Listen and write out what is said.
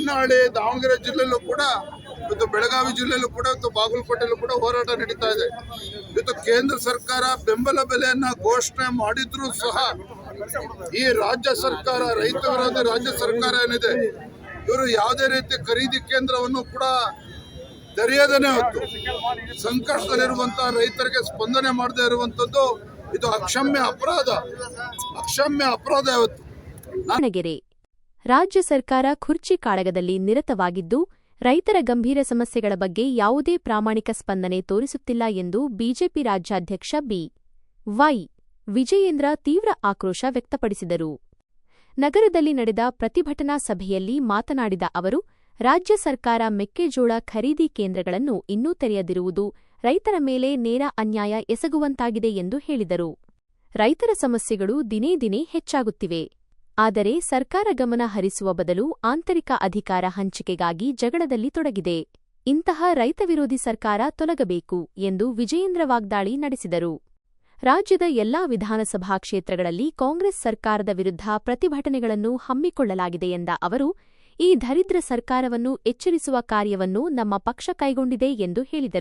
ಹೊನ್ನಾಳಿ, ದಾವಣಗೆರೆ ಜಿಲ್ಲೆಯಲ್ಲೂ ಕೂಡ ಇವತ್ತು ಬೆಳಗಾವಿ ಜಿಲ್ಲೆಯಲ್ಲೂ ಕೂಡ ಇವತ್ತು ಬಾಗಲಕೋಟೆಯಲ್ಲೂ ಕೂಡ ಹೋರಾಟ ನಡೀತಾ ಇದೆ. ಇವತ್ತು ಕೇಂದ್ರ ಸರ್ಕಾರ ಬೆಂಬಲ ಬೆಲೆಯನ್ನ ಘೋಷಣೆ ಮಾಡಿದ್ರೂ ಸಹ ಈ ರಾಜ್ಯ ಸರ್ಕಾರ, ರೈತ ವಿರೋಧಿ ರಾಜ್ಯ ಸರ್ಕಾರ ಏನಿದೆ, ಇವರು ಯಾವುದೇ ರೀತಿ ಖರೀದಿ ಕೇಂದ್ರವನ್ನು ಕೂಡ ತೆರೆಯದೇನೆ ಹೊತ್ತು. ಸಂಕಷ್ಟದಲ್ಲಿರುವಂತಹ ರೈತರಿಗೆ ಸ್ಪಂದನೆ ಮಾಡದೇ ಇರುವಂತದ್ದು ಇದು ಅಕ್ಷಮ್ಯ ಅಪರಾಧ. ಅಕ್ಷಮ್ಯ ಅಪರಾಧ ಇವತ್ತು ರಾಜ್ಯ ಸರ್ಕಾರ ಖುರ್ಚಿ ಕಾಳಗದಲ್ಲಿ ನಿರತವಾಗಿದ್ದು, ರೈತರ ಗಂಭೀರ ಸಮಸ್ಯೆಗಳ ಬಗ್ಗೆ ಯಾವುದೇ ಪ್ರಾಮಾಣಿಕ ಸ್ಪಂದನೆ ತೋರಿಸುತ್ತಿಲ್ಲ ಎಂದು ಬಿಜೆಪಿ ರಾಜ್ಯಾಧ್ಯಕ್ಷ ಬಿ. ವೈ. ವಿಜಯೇಂದ್ರ ತೀವ್ರ ಆಕ್ರೋಶ ವ್ಯಕ್ತಪಡಿಸಿದರು. ನಗರದಲ್ಲಿ ನಡೆದ ಪ್ರತಿಭಟನಾ ಸಭೆಯಲ್ಲಿ ಮಾತನಾಡಿದ ಅವರು, ರಾಜ್ಯ ಸರ್ಕಾರ ಮೆಕ್ಕೆಜೋಳ ಖರೀದಿ ಕೇಂದ್ರಗಳನ್ನು ಇನ್ನೂ ತೆರೆಯದಿರುವುದು ರೈತರ ಮೇಲೆ ನೇರ ಅನ್ಯಾಯ ಎಸಗುವಂತಾಗಿದೆ ಎಂದು ಹೇಳಿದರು. ರೈತರ ಸಮಸ್ಯೆಗಳು ದಿನೇ ದಿನೇ ಹೆಚ್ಚಾಗುತ್ತಿವೆ. ಆದರೆ ಸರ್ಕಾರ ಗಮನ ಹರಿಸುವ ಬದಲು ಆಂತರಿಕ ಅಧಿಕಾರ ಹಂಚಿಕೆಗಾಗಿ ಜಗಳದಲ್ಲಿ ತೊಡಗಿದೆ. ಇಂತಹ ರೈತ ವಿರೋಧಿ ಸರ್ಕಾರ ತೊಲಗಬೇಕು ಎಂದು ವಿಜಯೇಂದ್ರ ವಾಗ್ದಾಳಿ ನಡೆಸಿದರು. ರಾಜ್ಯದ ಎಲ್ಲಾ ವಿಧಾನಸಭಾ ಕ್ಷೇತ್ರಗಳಲ್ಲಿ ಕಾಂಗ್ರೆಸ್ ಸರ್ಕಾರದ ವಿರುದ್ಧ ಪ್ರತಿಭಟನೆಗಳನ್ನು ಹಮ್ಮಿಕೊಳ್ಳಲಾಗಿದೆ ಎಂದ ಅವರು, ಈ ದರಿದ್ರ ಸರ್ಕಾರವನ್ನು ಎಚ್ಚರಿಸುವ ಕಾರ್ಯವನ್ನು ನಮ್ಮ ಪಕ್ಷ ಕೈಗೊಂಡಿದೆ ಎಂದು ಹೇಳಿದರು.